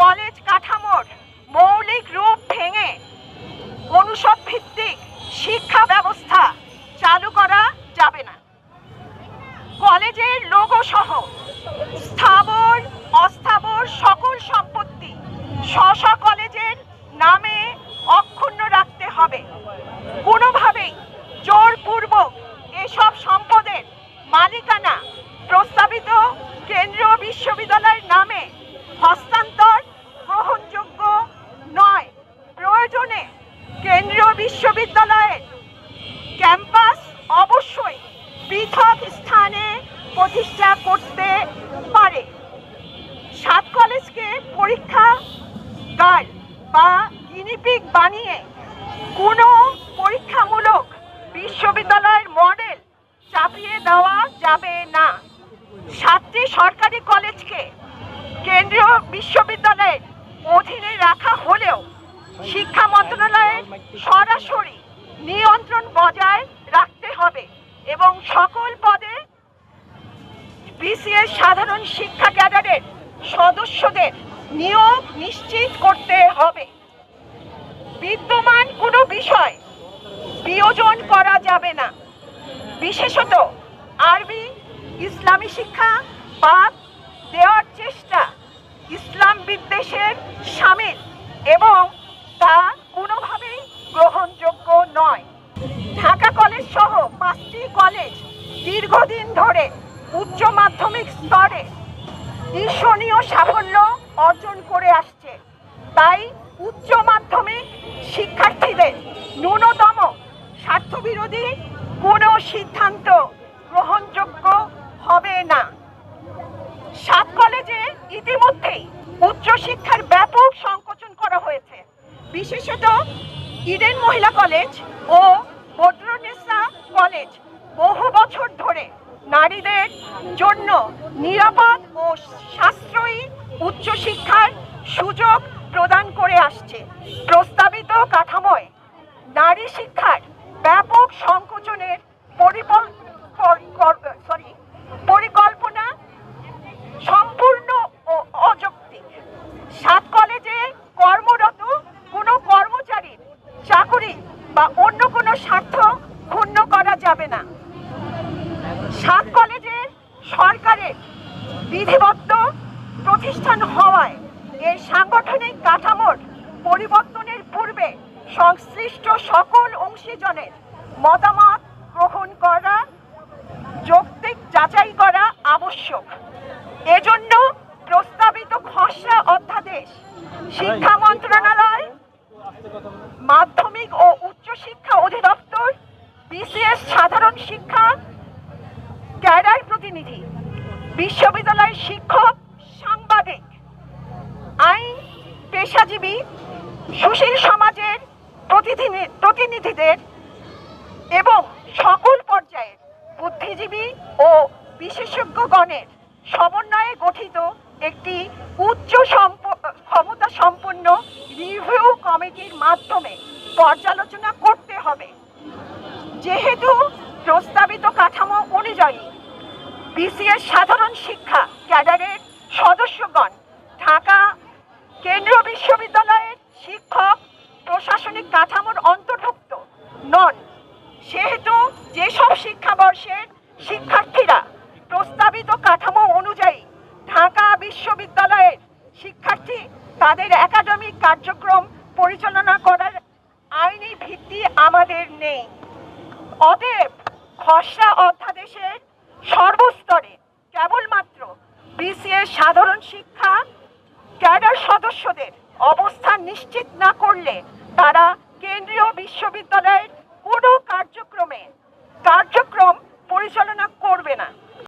College কাঠামোর মৌলিক রূপ ভেঙে অনুষদ ভিত্তিক শিক্ষা ব্যবস্থা চালু করা যাবে না। কলেজের লোগো সহ স্থাবর, অস্থাবর সকল সম্পত্তি স্ব কলেজের নামে অক্ষুণ্ণ রাখতে হবে। কোনোভাবেই জোরপূর্বক এসব সম্পদের মালিকানা প্রস্তাবিত কেন্দ্রীয় বিশ্ববিদ্যালয়ের নামে হস্তান্তর কেন্দ্রীয় বিশ্ববিদ্যালয়ের ক্যাম্পাস অবশ্যই পৃথক স্থানে প্রতিষ্ঠা করতে পারে। সাত কলেজকে পরীক্ষাগার বা গিনিপিক বানিয়ে কোনো পরীক্ষামূলক বিশ্ববিদ্যালয়ের মডেল চাপিয়ে দেওয়া যাবে না। সাতটি সরকারি কলেজকে কেন্দ্রীয় বিশ্ববিদ্যালয়ের অধীনে রাখা হলেও শিক্ষা মন্ত্রণালয়ের সরাসরি নিয়ন্ত্রণ বজায় রাখতে হবে এবং সকল পদে বিসিএস সাধারণ শিক্ষা ক্যাডারের সদস্যদের নিয়োগ নিশ্চিত করতে হবে। বিদ্যমান কোনো বিষয় বিয়োজন করা যাবে না। বিশেষত আরবি, ইসলামী শিক্ষা বাদ দেওয়ার চেষ্টা ইসলাম বিদ্বেষের সামিল এবং তা গ্রহণযোগ্য নয়। ঢাকা কলেজ সহ পাঁচটি কলেজ দীর্ঘদিন ধরে উচ্চ মাধ্যমিক স্তরে ঈর্ষণীয় সাফল্য অর্জন করে আসছে। তাই উচ্চ মাধ্যমিক শিক্ষার্থীদের ন্যূনতম স্বার্থবিরোধী কোনো সিদ্ধান্ত গ্রহণযোগ্য হবে না। সাত কলেজে ইতিমধ্যেই উচ্চশিক্ষার ব্যাপক সংকোচন করা হয়েছে। বিশেষত ইডেন মহিলা কলেজ ও বদরুন্নেসা কলেজ বহু বছর ধরে নারীদের জন্য নিরাপদ ও সাশ্রয়ী উচ্চশিক্ষার সুযোগ প্রদান করে আসছে। যাবে না। সাত কলেজে সরকারের বিধিবদ্ধ প্রতিষ্ঠান হওয়ায় এর সাংগঠনিক কাঠামোর পরিবর্তনের পূর্বে সংশ্লিষ্ট সকল অংশীজনের মতামত গ্রহণ করা, যৌক্তিক যাচাই করা আবশ্যক। এজন্য প্রস্তাবিত খসড়া অধ্যাদেশ শিক্ষা মন্ত্রণালয়, মাধ্যমিক ও উচ্চশিক্ষা অধিদপ্তর বিসিএস সাধারণ শিক্ষা ক্যাডার প্রতিনিধি, বিশ্ববিদ্যালয়ের শিক্ষক, সাংবাদিক, আইন পেশাজীবী, সুশীল সমাজের প্রতিনিধি, প্রতিনিধিদের এবং সকল পর্যায়ের বুদ্ধিজীবী ও বিশেষজ্ঞগণের সমন্বয়ে গঠিত একটি উচ্চ ক্ষমতা সম্পন্ন রিভিউ কমিটির মাধ্যমে পর্যালোচনা করতে হবে। প্রস্তাবিত কাঠামো অনুযায়ী বিসিএস সাধারণ শিক্ষা ক্যাডারের সদস্যগণ ঢাকা কেন্দ্রীয় বিশ্ববিদ্যালয়ের শিক্ষক প্রশাসনিক কাঠামোর অন্তর্ভুক্ত নন। সেহেতু যেসব শিক্ষাবর্ষের শিক্ষার্থীরা প্রস্তাবিত কাঠামো অনুযায়ী ঢাকা বিশ্ববিদ্যালয়ের শিক্ষার্থী, তাদের একাডেমিক কার্যক্রম পরিচালনা করার আইনি ভিত্তি আমাদের নেই। অতএব খসড়া অধ্যাদেশের সর্বস্তরে কেবলমাত্র বিসিএস সাধারণ শিক্ষা ক্যাডার সদস্যদের অবস্থান নিশ্চিত না করলে তারা কেন্দ্রীয় বিশ্ববিদ্যালয়ের কোনো কার্যক্রমে কার্যক্রম পরিচালনা করবে না।